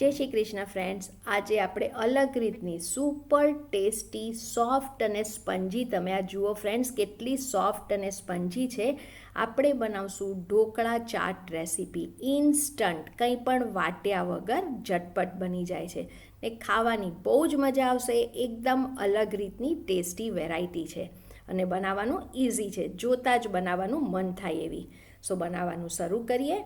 જય શ્રી કૃષ્ણ ફ્રેન્ડ્સ આજે આપણે અલગ રીતની સુપર ટેસ્ટી સોફ્ટ અને સ્પંજી તમે આ જુઓ ફ્રેન્ડ્સ કેટલી સોફ્ટ અને સ્પંજી છે. આપણે બનાવશું ઢોકળા ચાટ રેસીપી ઇન્સ્ટન્ટ કંઈ પણ વાટ્યા વગર ઝટપટ બની જાય છે. ને ખાવાની બહુ જ મજા આવશે. એકદમ અલગ રીતની ટેસ્ટી વેરાયટી છે. અને બનાવવાનું ઇઝી છે. જોતાં જ બનાવવાનું મન થાય એવી. સો બનાવવાનું શરૂ કરીએ.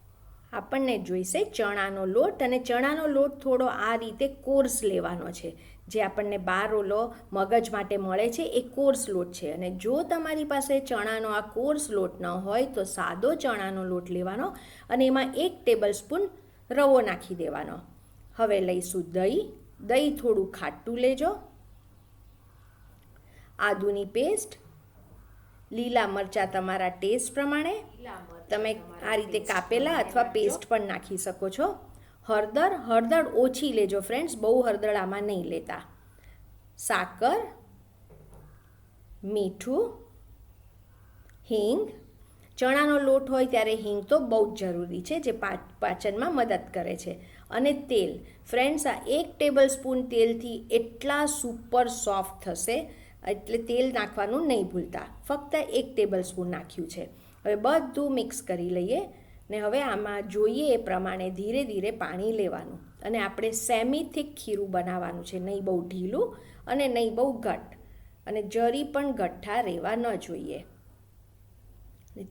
આપણને જોઈશે ચણાનો લોટ અને ચણાનો લોટ થોડો આ રીતે કોર્સ લેવાનો છે. જે આપણને બાર રોલો મગજ માટે મળે છે, એ કોર્સ લોટ છે. અને જો તમારી પાસે ચણાનો આ કોર્સ લોટ ન હોય, તો સાદો ચણાનો લોટ લેવાનો અને એમાં એક ટેબલ સ્પૂન રવો નાખી દેવાનો. હવે લઈશું દહીં. દહીં થોડું ખાટું લેજો. આદુની પેસ્ટ લીલા મરચાં તમારા ટેસ્ટ પ્રમાણે તમે આ રીતે કાપેલા અથવા પેસ્ટ પણ નાખી શકો છો. હળદર હળદર ઓછી લેજો ફ્રેન્ડ્સ બહુ હળદર આમાં નહીં લેતા. સાકર મીઠું હિંગ. ચણાનો લોટ હોય ત્યારે હિંગ તો બહુ જ જરૂરી છે જે પાચનમાં મદદ કરે છે. અને તેલ. ફ્રેન્ડ્સ આ એક ટેબલ સ્પૂન તેલથી એટલા સુપર સોફ્ટ થશે એટલે તેલ નાખવાનું નહીં ભૂલતા. ફક્ત એક ટેબલ સ્પૂન નાખ્યું છે. હવે બધું મિક્સ કરી લઈએ ને હવે આમાં જોઈએ એ પ્રમાણે ધીરે ધીરે પાણી લેવાનું. અને આપણે સેમી થીક ખીરું બનાવવાનું છે. નહીં બહુ ઢીલું અને નહીં બહુ ઘટ અને જરી પણ ગઠ્ઠા રહેવા ન જોઈએ.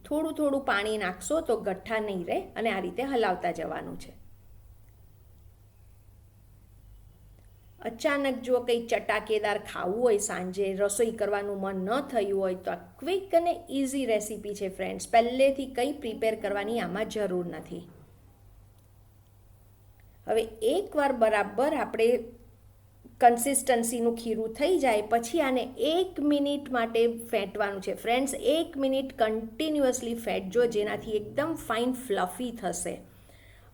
થોડું થોડું પાણી નાખશો તો ગઠ્ઠા નહીં રહે અને આ રીતે હલાવતા જવાનું છે. અચાનક જો કંઈ ચટાકેદાર ખાવું હોય સાંજે, રસોઈ કરવાનું મન ન થયું હોય તો આ ક્વિક અને ઇઝી રેસીપી છે ફ્રેન્ડ્સ. પહેલેથી કંઈ પ્રિપેર કરવાની આમાં જરૂર નથી. હવે એકવાર બરાબર આપણે કન્સિસ્ટન્સીનું ખીરું થઈ જાય, પછી આને એક મિનિટ માટે ફેંટવાનું છે. ફ્રેન્ડ્સ, એક મિનિટ કન્ટિન્યુઅસલી ફેંટજો જેનાથી એકદમ ફાઇન ફ્લફી થશે.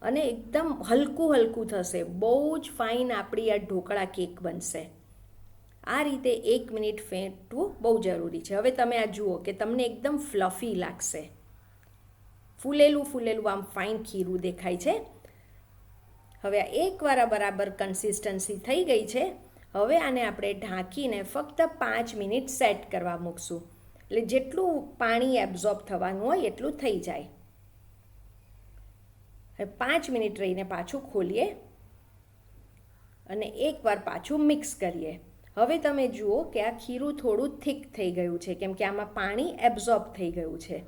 અને એકદમ હલકું હલકું થશે. બહુ જ ફાઇન આપણી આ ઢોકળા કેક બનશે. આ રીતે એક મિનિટ ફેંટવું બહુ જરૂરી છે. હવે તમે આ જુઓ કે તમને એકદમ ફ્લફી લાગશે. ફૂલેલું ફૂલેલું આમ ફાઇન ખીરું દેખાય છે. હવે આ એકવાર બરાબર કન્સિસ્ટન્સી થઈ ગઈ છે. હવે આને આપણે ઢાંકીને ફક્ત પાંચ મિનિટ સેટ કરવા મૂકશું. એટલે જેટલું પાણી એબ્ઝોર્બ થવાનું હોય એટલું થઈ જાય. પાંચ મિનિટ રહીને પાછું ખોલીએ અને એકવાર પાછું મિક્સ કરીએ. હવે તમે જુઓ કે આ ખીરું થોડું થીક થઈ ગયું છે, કેમ કે આમાં પાણી એબ્ઝોર્બ થઈ ગયું છે.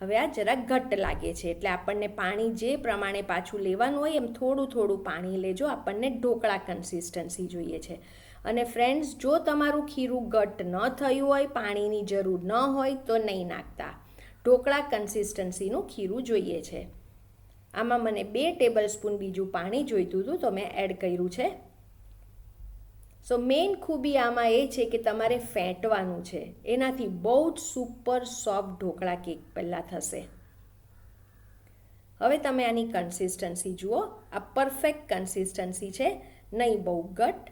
હવે આ જરાક ઘટ્ટ લાગે છે, એટલે આપણને પાણી જે પ્રમાણે પાછું લેવાનું હોય એમ થોડું થોડું પાણી લેજો, આપણને ઢોકળા કન્સિસ્ટન્સી જોઈએ છે. અને ફ્રેન્ડ્સ જો તમારું ખીરું ઘટ્ટ ન થયું હોય, પાણીની જરૂર ન હોય, તો નહીં નાખતા. ઢોકળા કન્સિસ્ટન્સીનું ખીરું જોઈએ છે. આમાં મને બે ટેબલ સ્પૂન બીજું પાણી જોઈતું હતું, તો મેં એડ કર્યું છે. સો મેઇન ખૂબી આમાં એ છે કે તમારે ફેંટવાનું છે. એનાથી બહુ જ સુપર સોફ્ટ ઢોકળા કેક પહેલાં થશે. હવે તમે આની કન્સિસ્ટન્સી જુઓ. આ પરફેક્ટ કન્સિસ્ટન્સી છે. નહીં બહુ ગટ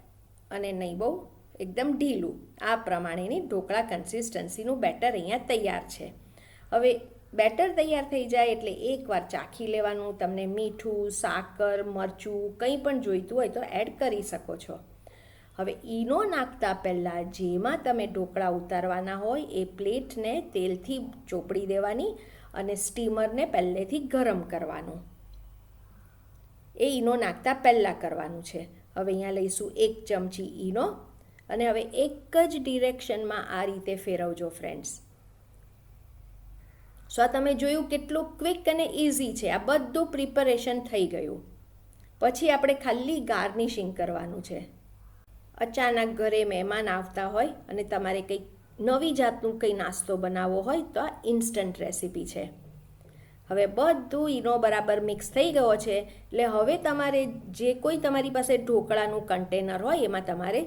અને નહીં બહુ એકદમ ઢીલું. આ પ્રમાણેની ઢોકળા કન્સિસ્ટન્સીનું બેટર અહીંયા તૈયાર છે. હવે બેટર તૈયાર થઈ જાય એટલે એકવાર ચાખી લેવાનું, તમને મીઠું, સાકર, મરચું કંઈ પણ જોઈતું હોય તો એડ કરી શકો છો. હવે ઈનો નાખતા પહેલાં જેમાં તમે ઢોકળા ઉતારવાના હોય એ પ્લેટને તેલથી ચોપડી દેવાની અને સ્ટીમરને પહેલેથી ગરમ કરવાનું. એ ઈનો નાખતા પહેલાં કરવાનું છે. હવે અહીંયા લઈશું એક ચમચી ઈનો અને હવે એક જ ડિરેક્શનમાં આ રીતે ફેરવજો ફ્રેન્ડ્સ સો આ તમે જોયું કેટલું ક્વિક અને ઇઝી છે. આ બધું પ્રિપરેશન થઈ ગયું. પછી આપણે ખાલી ગાર્નિશિંગ કરવાનું છે. અચાનક ઘરે મહેમાન આવતા હોય અને તમારે કંઈક નવી જાતનું કંઈ નાસ્તો બનાવવો હોય તો આ ઇન્સ્ટન્ટ રેસીપી છે. હવે બધું ઈનો બરાબર મિક્સ થઈ ગયો છે. એટલે હવે તમારે જે કોઈ તમારી પાસે ઢોકળાનું કન્ટેનર હોય એમાં તમારે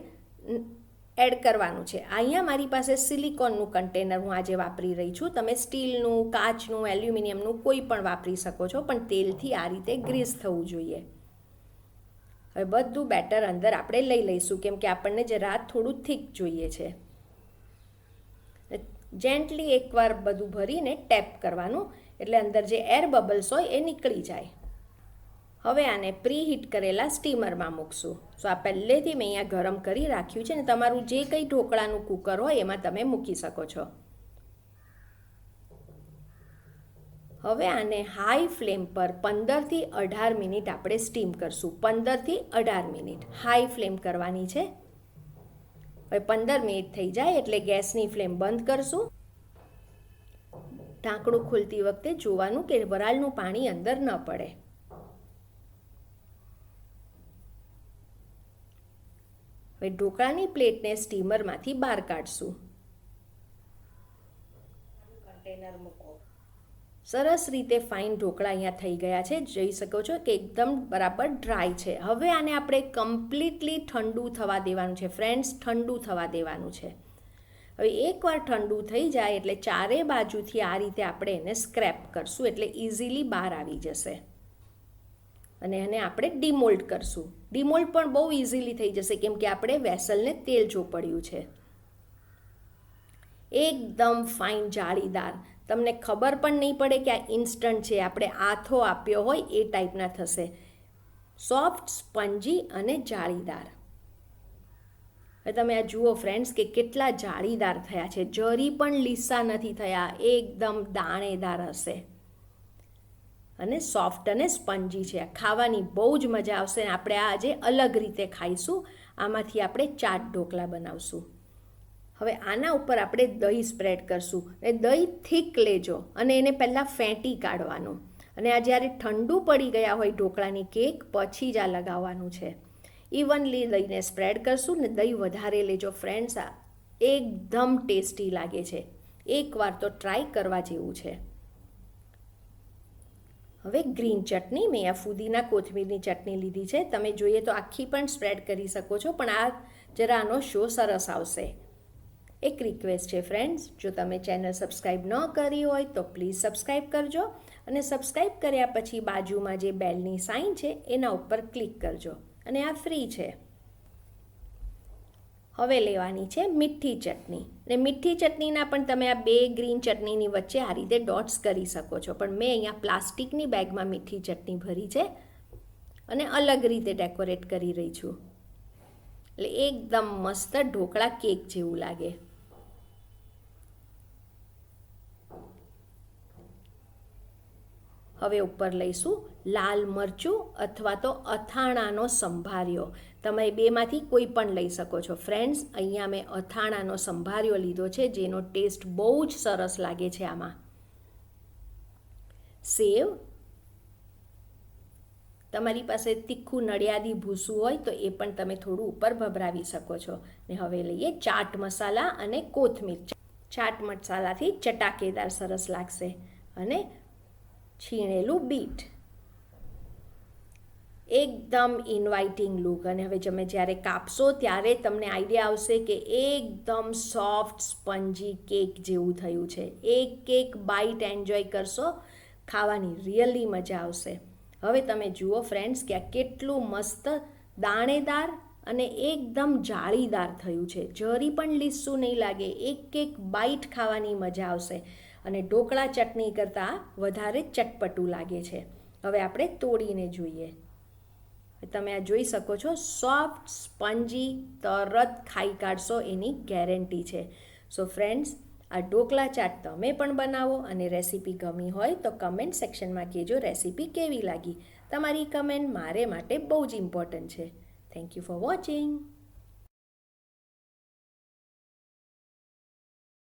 એડ કરવાનું છે. અહીંયા મારી પાસે સિલિકોનનું કન્ટેનર હું આજે વાપરી રહી છું. તમે સ્ટીલનું, કાચનું, એલ્યુમિનિયમનું કોઈ પણ વાપરી શકો છો, પણ તેલથી આ રીતે ગ્રીસ થવું જોઈએ. હવે બધું બેટર અંદર આપણે લઈ લઈશું, કેમ કે આપણને રાત થોડું થીક જોઈએ છે. જેન્ટલી એકવાર બધું ભરીને ટેપ કરવાનું, એટલે અંદર જે એર બબલ્સ હોય એ નીકળી જાય. હવે આને પ્રી હીટ કરેલા સ્ટીમરમાં મૂકશું. સો આ પહેલેથી મેં અહીંયા ગરમ કરી રાખ્યું છે ને તમારું જે કંઈ ઢોકળાનું કુકર હોય એમાં તમે મૂકી શકો છો. હવે આને હાઈ ફ્લેમ પર પંદરથી અઢાર મિનિટ આપણે સ્ટીમ કરશું. પંદરથી અઢાર મિનિટ. હાઈ ફ્લેમ કરવાની છે. હવે પંદર મિનિટ થઈ જાય એટલે ગેસની ફ્લેમ બંધ કરશું. ઢાંકણું ખોલતી વખતે જોવાનું કે વરાળનું પાણી અંદર ન પડે. હવે ઢોકળાની પ્લેટને સ્ટીમરમાંથી બહાર કાઢશું. કન્ટેનર મૂકો. સરસ રીતે ફાઇન ઢોકળા અહીંયા થઈ ગયા છે. જોઈ શકો છો કે એકદમ બરાબર ડ્રાય છે. હવે આને આપણે કમ્પ્લીટલી ઠંડુ થવા દેવાનું છે. ફ્રેન્ડ્સ ઠંડુ થવા દેવાનું છે. હવે એકવાર ઠંડુ થઈ જાય એટલે ચારે બાજુથી આ રીતે આપણે એને સ્ક્રેપ કરશું એટલે ઇઝીલી બહાર આવી જશે. અને એને આપણે ડિમોલ્ડ કરશું. ડિમોલ્ડ પણ બહુ ઇઝીલી થઈ જશે, કેમ કે આપણે વેસલને તેલ ચોપડ્યું છે. એકદમ ફાઇન જાળીદાર. તમને ખબર પણ નહીં પડે કે આ ઇન્સ્ટન્ટ છે, આપણે આથો આપ્યો હોય એ ટાઈપના થશે. સોફ્ટ સ્પંજી અને જાળીદાર. હવે તમે આ જુઓ ફ્રેન્ડ્સ કે કેટલા જાળીદાર થયા છે. જરી પણ લીસા નથી થયા, એકદમ દાણેદાર હશે. અને સોફ્ટ અને સ્પંજી છે. ખાવાની બહુ જ મજા આવશે આપણે આ આજે અલગ રીતે ખાઈશું. આમાંથી આપણે ચાટ ઢોકળા બનાવશું. હવે આના ઉપર આપણે દહીં સ્પ્રેડ કરશું. અને દહીં થીક લેજો અને એને પહેલાં ફેંટી કાઢવાનું. અને આ જ્યારે ઠંડુ પડી ગયા હોય ઢોકળાની કેક પછી જ આ લગાવવાનું છે. ઇવનલી દહીંને સ્પ્રેડ કરશું ને દહીં વધારે લેજો. ફ્રેન્ડ્સ આ એકદમ ટેસ્ટી લાગે છે. એકવાર તો ટ્રાય કરવા જેવું છે. હવે ગ્રીન ચટણી મેં આ ફુદીના કોથમીરની ચટણી લીધી છે. તમે જોઈએ તો આખી પણ સ્પ્રેડ કરી શકો છો, પણ આ જરા આનો શો સરસ આવશે. એક રિક્વેસ્ટ છે ફ્રેન્ડ્સ જો તમે ચેનલ સબસ્ક્રાઈબ ન કરી હોય તો પ્લીઝ સબસ્ક્રાઈબ કરજો અને સબસ્ક્રાઈબ કર્યા પછી બાજુમાં જે બેલની સાઇન છે, એના ઉપર ક્લિક કરજો. અને આ ફ્રી છે. હવે લેવાની છે મીઠી ચટણી. ને મીઠી ચટણીના પણ તમે આ બે ગ્રીન ચટણીની વચ્ચે આ રીતે ડોટ્સ કરી શકો છો. પણ મેં અહીંયા પ્લાસ્ટિકની બેગમાં મીઠી ચટણી ભરી છે અને અલગ રીતે ડેકોરેટ કરી રહી છું. એટલે એકદમ મસ્ત ઢોકળા કેક જેવું લાગે. હવે ઉપર લઈશું લાલ મરચું અથવા તો અથાણાનો સંભાર્યો તમે બેમાંથી કોઈ પણ લઈ શકો છો. ફ્રેન્ડ્સ, અહીંયા મેં અથાણાનો સંભાર્યો લીધો છે, જેનો ટેસ્ટ બહુ જ સરસ લાગે છે આમાં. સેવ. તમારી પાસે તીખું નડિયાદી ભૂસું હોય તો એ પણ તમે થોડું ઉપર ભભરાવી શકો છો. ને હવે લઈએ ચાટ મસાલા અને કોથમીર. ચાટ મસાલાથી ચટાકેદાર સરસ લાગશે. અને છીણેલું બીટ. એકદમ ઇન્વાઇટિંગ લુક અને હવે તમે જ્યારે કાપશો ત્યારે તમને આઈડિયા આવશે કે એકદમ સોફ્ટ સ્પંજી કેક જેવું થયું છે. એક કેક બાઇટ એન્જોય કરશો, ખાવાની રિયલી મજા આવશે. હવે તમે જુઓ ફ્રેન્ડ્સ કે આ કેટલું મસ્ત દાણેદાર અને એકદમ જાળીદાર થયું છે. જરી પણ લીસું નહીં લાગે. એક એક બાઇટ ખાવાની મજા આવશે. અને ઢોકળા ચટણી કરતાં વધારે ચટપટું લાગે છે. હવે આપણે તોડીને જોઈએ. તમે આ જોઈ શકો છો, સોફ્ટ, સ્પંજી, તરત ખાઈ કાઢશો એની ગેરંટી છે. સો ફ્રેન્ડ્સ, આ ઢોકળા ચાટ તમે પણ બનાવો અને રેસીપી ગમી હોય તો કમેન્ટ સેક્શનમાં કહેજો રેસીપી કેવી લાગી. તમારી કમેન્ટ મારે માટે બહુ જ ઇમ્પોર્ટન્ટ છે. Thank you for watching